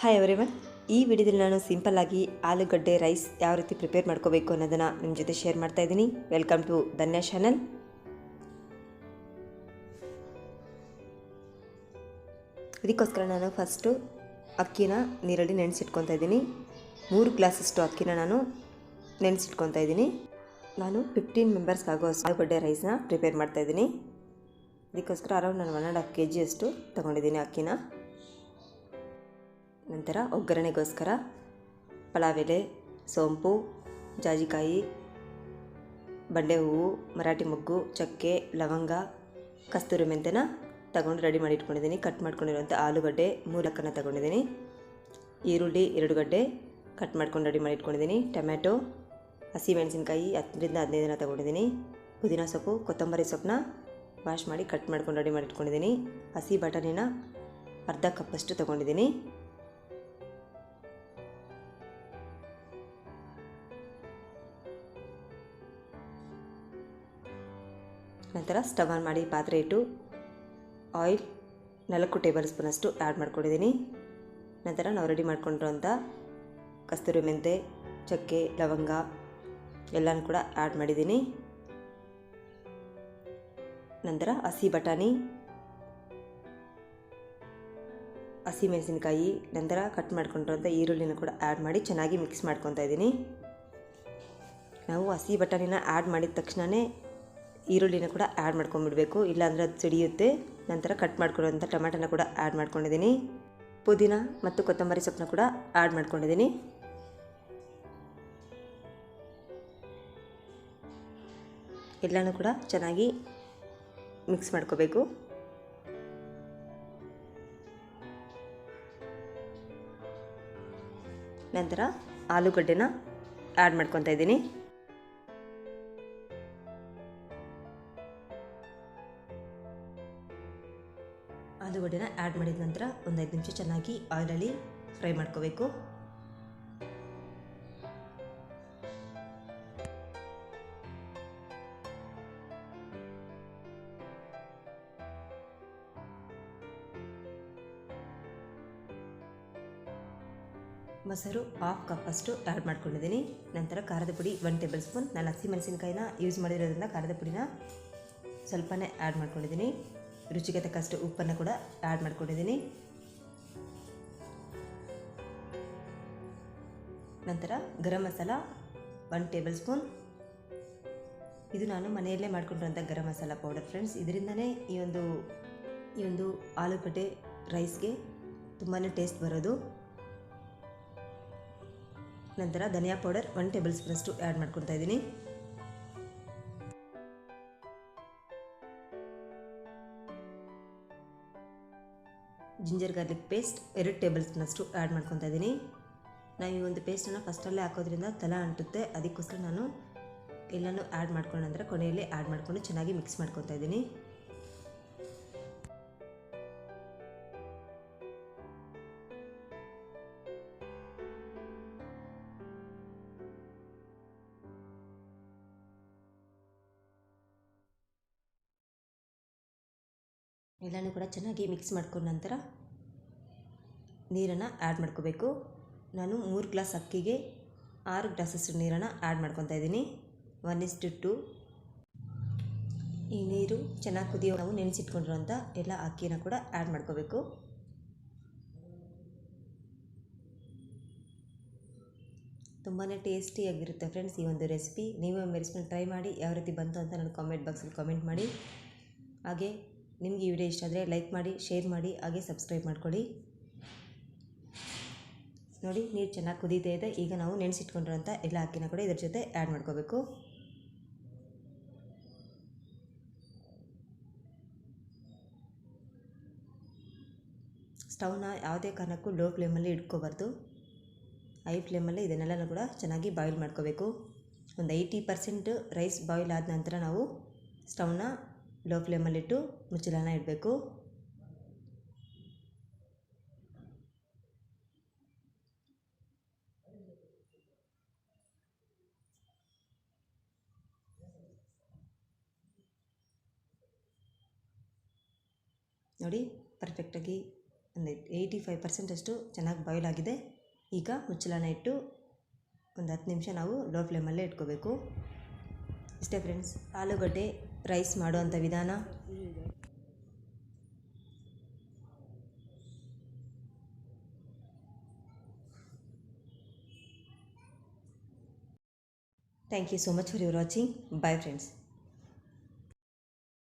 Hi everyone ಈ ವಿಡಿಯೋದಲ್ಲಿ ನಾನು ಸಿಂಪಲ್ ಆಗಿ ಆಲೂಗಡ್ಡೆ ರೈಸ್ ಯಾವ ರೀತಿ ಪ್ರಿಪೇರ್ ಮಾಡ್ಕೋಬೇಕು ಅನ್ನೋದನ್ನು ನಿಮ್ಮ ಜೊತೆ ಶೇರ್ ಮಾಡ್ತಾ ಇದ್ದೀನಿ. ವೆಲ್ಕಮ್ ಟು ಧನ್ಯ ಚಾನಲ್ ಇದಕ್ಕೋಸ್ಕರ ನಾನು ಫಸ್ಟು ಅಕ್ಕಿನ ನೀರಲ್ಲಿ ನೆನೆಸಿಟ್ಕೊತಾ ಇದ್ದೀನಿ. ಮೂರು ಗ್ಲಾಸಷ್ಟು ಅಕ್ಕಿನ ನಾನು ನೆನೆಸಿಟ್ಕೊತಾ ಇದ್ದೀನಿ. ನಾನು ಫಿಫ್ಟೀನ್ ಮೆಂಬರ್ಸ್ ಆಗೋ ಆಲೂಗಡ್ಡೆ ರೈಸ್ನ ಪ್ರಿಪೇರ್ ಮಾಡ್ತಾ ಇದ್ದೀನಿ. ಇದಕ್ಕೋಸ್ಕರ ಅರೌಂಡ್ ನಾನು ಒನ್ ಆ್ಯಂಡ್ ಹಾಫ್ ಕೆ ಜಿಯಷ್ಟು ತೊಗೊಂಡಿದ್ದೀನಿ ಅಕ್ಕಿನ. ನಂತರ ಒಗ್ಗರಣೆಗೋಸ್ಕರ ಪಲಾವ್ ಎಲೆ ಸೋಂಪು, ಜಾಜಿಕಾಯಿ ಬಂಡೆ ಹೂವು ಮರಾಠಿ ಮೊಗ್ಗು, ಚಕ್ಕೆ, ಲವಂಗ, ಕಸ್ತೂರಿ ಮೆಂತೆನ ತಗೊಂಡು ರೆಡಿ ಮಾಡಿ ಇಟ್ಕೊಂಡಿದ್ದೀನಿ. ಕಟ್ ಮಾಡ್ಕೊಂಡಿರುವಂಥ ಆಲೂಗಡ್ಡೆ ಮೂಲಕ್ಕನ್ನು ತಗೊಂಡಿದ್ದೀನಿ. ಈರುಳ್ಳಿ ಎರಡು ಗಡ್ಡೆ ಕಟ್ ಮಾಡ್ಕೊಂಡು ರೆಡಿ ಮಾಡಿ ಇಟ್ಕೊಂಡಿದ್ದೀನಿ. ಟೊಮ್ಯಾಟೊ, ಹಸಿಮೆಣಸಿನ್ಕಾಯಿ, ಹತ್ತರಿಂದ ಹದಿನೈದು ದಿನ ತಗೊಂಡಿದ್ದೀನಿ. ಪುದೀನ ಸೊಪ್ಪು, ಕೊತ್ತಂಬರಿ ಸೊಪ್ಪನ್ನ ವಾಶ್ ಮಾಡಿ ಕಟ್ ಮಾಡ್ಕೊಂಡು ರೆಡಿ ಮಾಡಿ ಇಟ್ಕೊಂಡಿದ್ದೀನಿ. ಹಸಿ ಬಟಾಣಿನ ಅರ್ಧ ಕಪ್ಪಷ್ಟು ತೊಗೊಂಡಿದ್ದೀನಿ. ನಂತರ ಸ್ಟವ್ ಆನ್ ಮಾಡಿ ಪಾತ್ರೆ ಇಟ್ಟು ಆಯಿಲ್ ನಾಲ್ಕು ಟೇಬಲ್ ಸ್ಪೂನಷ್ಟು ಆ್ಯಡ್ ಮಾಡ್ಕೊಂಡಿದ್ದೀನಿ. ನಂತರ ನಾವು ರೆಡಿ ಮಾಡ್ಕೊಂಡಿರೋಂಥ ಕಸ್ತೂರಿ ಮೆಂತೆ, ಚಕ್ಕೆ, ಲವಂಗ ಎಲ್ಲನೂ ಕೂಡ ಆ್ಯಡ್ ಮಾಡಿದ್ದೀನಿ. ನಂತರ ಹಸಿ ಬಟಾಣಿ, ಹಸಿ ಮೆಣಸಿನಕಾಯಿ, ನಂತರ ಕಟ್ ಮಾಡ್ಕೊಂಡಿರೋಂಥ ಈರುಳ್ಳಿನ ಕೂಡ ಆ್ಯಡ್ ಮಾಡಿ ಚೆನ್ನಾಗಿ ಮಿಕ್ಸ್ ಮಾಡ್ಕೊತಾ ಇದ್ದೀನಿ. ನಾವು ಹಸಿ ಬಟಾಣಿನ ಆ್ಯಡ್ ಮಾಡಿದ ತಕ್ಷಣವೇ ಈರುಳ್ಳಿನ ಕೂಡ ಆ್ಯಡ್ ಮಾಡ್ಕೊಂಡ್ಬಿಡ್ಬೇಕು. ಇಲ್ಲಾಂದರೆ ಅದು ಸಿಡಿಯುತ್ತೆ. ನಂತರ ಕಟ್ ಮಾಡ್ಕೊಳ್ಳೋಂಥ ಟೊಮೆಟೊನ ಕೂಡ ಆ್ಯಡ್ ಮಾಡ್ಕೊಂಡಿದ್ದೀನಿ. ಪುದೀನ ಮತ್ತು ಕೊತ್ತಂಬರಿ ಸೊಪ್ಪನ್ನ ಕೂಡ ಆ್ಯಡ್ ಮಾಡ್ಕೊಂಡಿದ್ದೀನಿ. ಎಲ್ಲನೂ ಕೂಡ ಚೆನ್ನಾಗಿ ಮಿಕ್ಸ್ ಮಾಡ್ಕೋಬೇಕು. ನಂತರ ಆಲೂಗಡ್ಡೆನ ಆ್ಯಡ್ ಮಾಡ್ಕೊತಾ ಇದ್ದೀನಿ. ಆಲೂಗಡ್ಡೆನ ಆ್ಯಡ್ ಮಾಡಿದ ನಂತರ ಒಂದು ಐದು ನಿಮಿಷ ಚೆನ್ನಾಗಿ ಆಯಿಲಲ್ಲಿ ಫ್ರೈ ಮಾಡ್ಕೋಬೇಕು. ಮೊಸರು ಹಾಫ್ ಕಪ್ಪಷ್ಟು ಆ್ಯಡ್ ಮಾಡ್ಕೊಂಡಿದ್ದೀನಿ. ನಂತರ ಖಾರದ ಪುಡಿ ಒನ್ ಟೇಬಲ್ ಸ್ಪೂನ್ ನಾನು ಹಸಿಮೆಣಸಿನ್ಕಾಯಿನ ಯೂಸ್ ಮಾಡಿರೋದ್ರಿಂದ ಖಾರದ ಪುಡಿನ ಸ್ವಲ್ಪನೇ ಆ್ಯಡ್ ಮಾಡ್ಕೊಂಡಿದ್ದೀನಿ. ರುಚಿಗೆ ತಕ್ಕಷ್ಟು ಉಪ್ಪನ್ನು ಕೂಡ ಆ್ಯಡ್ ಮಾಡ್ಕೊಂಡಿದ್ದೀನಿ. ನಂತರ garam masala one tablespoon ಇದು ನಾನು ಮನೆಯಲ್ಲೇ ಮಾಡಿಕೊಂಡಿರೋಂಥ ಗರಂ ಮಸಾಲ ಪೌಡರ್ ಫ್ರೆಂಡ್ಸ್ ಇದರಿಂದನೇ ಈ ಒಂದು ಈ ಒಂದು ಆಲೂಗಡ್ಡೆ ರೈಸ್ಗೆ ತುಂಬಾ ಟೇಸ್ಟ್ ಬರೋದು. ನಂತರ ಧನಿಯಾ ಪೌಡರ್ ಒನ್ ಟೇಬಲ್ ಸ್ಪೂನಷ್ಟು ಆ್ಯಡ್ ಮಾಡ್ಕೊತಾ ಇದ್ದೀನಿ. ಜಿಂಜರ್ ಗಾರ್ಲಿಕ್ ಪೇಸ್ಟ್, ಎರಡು ಟೇಬಲ್ ಸ್ಪೂನಷ್ಟು ಆ್ಯಡ್ ಮಾಡ್ಕೊತಾ ಇದ್ದೀನಿ. ನಾನು ಈ ಒಂದು ಪೇಸ್ಟನ್ನು ಫಸ್ಟಲ್ಲೇ ಹಾಕೋದ್ರಿಂದ ತಲೆ ಅಂಟುತ್ತೆ. ಅದಕ್ಕೋಸ್ಕರ ನಾನು ಎಲ್ಲನೂ ಆ್ಯಡ್ ಮಾಡ್ಕೊಂಡ ನಂತರ ಕೊನೆಯಲ್ಲಿ ಆ್ಯಡ್ ಮಾಡಿಕೊಂಡು ಚೆನ್ನಾಗಿ ಮಿಕ್ಸ್ ಮಾಡ್ಕೊತಾ ಇದ್ದೀನಿ. ಎಲ್ಲನೂ ಕೂಡ ಚೆನ್ನಾಗಿ ಮಿಕ್ಸ್ ಮಾಡ್ಕೊಂಡ ನಂತರ ನೀರನ್ನು ಆ್ಯಡ್ ಮಾಡ್ಕೋಬೇಕು. ನಾನು ಮೂರು ಗ್ಲಾಸ್ ಅಕ್ಕಿಗೆ ಆರು ಗ್ಲಾಸಸ್ ನೀರನ್ನು ಆ್ಯಡ್ ಮಾಡ್ಕೊತಾ ಇದ್ದೀನಿ. ಒನ್ ಇಸ್ಟು ಟು ಈ ನೀರು ಚೆನ್ನಾಗಿ ಕುದಿಯೋ ನಾವು ನೆನೆಸಿಟ್ಕೊಂಡಿರೋಂಥ ಎಲ್ಲ ಅಕ್ಕಿನ ಕೂಡ ಆ್ಯಡ್ ಮಾಡ್ಕೋಬೇಕು. ತುಂಬಾ ಟೇಸ್ಟಿಯಾಗಿರುತ್ತೆ ಫ್ರೆಂಡ್ಸ್ ಈ ಒಂದು ರೆಸಿಪಿ ನೀವು ರೆಸಿಪಿನ ಟ್ರೈ ಮಾಡಿ, ಯಾವ ರೀತಿ ಬಂತು ಅಂತ ನಾನು ಕಾಮೆಂಟ್ ಬಾಕ್ಸಲ್ಲಿ ಕಾಮೆಂಟ್ ಮಾಡಿ. ಹಾಗೆ ನಿಮಗೆ ಈ ವಿಡಿಯೋ ಇಷ್ಟ ಆದರೆ ಲೈಕ್ ಮಾಡಿ ಶೇರ್ ಮಾಡಿ, ಹಾಗೆ ಸಬ್ಸ್ಕ್ರೈಬ್ ಮಾಡ್ಕೊಳ್ಳಿ. ನೋಡಿ, ನೀರು ಚೆನ್ನಾಗಿ ಕುದೀತಾ ಇದೆ. ಈಗ ನಾವು ನೆನೆಸಿಟ್ಕೊಂಡಿರೋಂಥ ಎಲ್ಲ ಅಕ್ಕಿನ ಕೂಡ ಇದ್ರ ಜೊತೆ ಆ್ಯಡ್ ಮಾಡ್ಕೋಬೇಕು. ಸ್ಟವ್ನ ಯಾವುದೇ ಕಾರಣಕ್ಕೂ ಲೋ ಫ್ಲೇಮಲ್ಲಿ ಇಟ್ಕೋಬಾರ್ದು. ಹೈ ಫ್ಲೇಮಲ್ಲಿ ಇದನ್ನೆಲ್ಲ ಕೂಡ ಚೆನ್ನಾಗಿ ಬಾಯ್ಲ್ ಮಾಡ್ಕೋಬೇಕು. ಒಂದು ಏಯ್ಟಿ ಪರ್ಸೆಂಟ್ ರೈಸ್ ಬಾಯ್ಲ್ ಆದ ನಂತರ ನಾವು ಸ್ಟವ್ನ ಲೋ ಫ್ಲೇಮಲ್ಲಿಟ್ಟು ಮುಚ್ಚಳನ ಇಡಬೇಕು. ನೋಡಿ ಪರ್ಫೆಕ್ಟಾಗಿ ಒಂದು ಏಯ್ಟಿ ಫೈವ್ ಪರ್ಸೆಂಟಷ್ಟು ಚೆನ್ನಾಗಿ ಬಾಯ್ಲ್ ಆಗಿದೆ. ಈಗ ಮುಚ್ಚಳನ ಇಟ್ಟು ಒಂದು ಹತ್ತು ನಿಮಿಷ ನಾವು ಲೋ ಫ್ಲೇಮಲ್ಲೇ ಇಟ್ಕೋಬೇಕು. ಇಷ್ಟೇ ಫ್ರೆಂಡ್ಸ್ ಆಲೂಗಡ್ಡೆ ರೈಸ್ ಮಾಡುವಂಥ ವಿಧಾನ? Thank you so much for your watching bye friends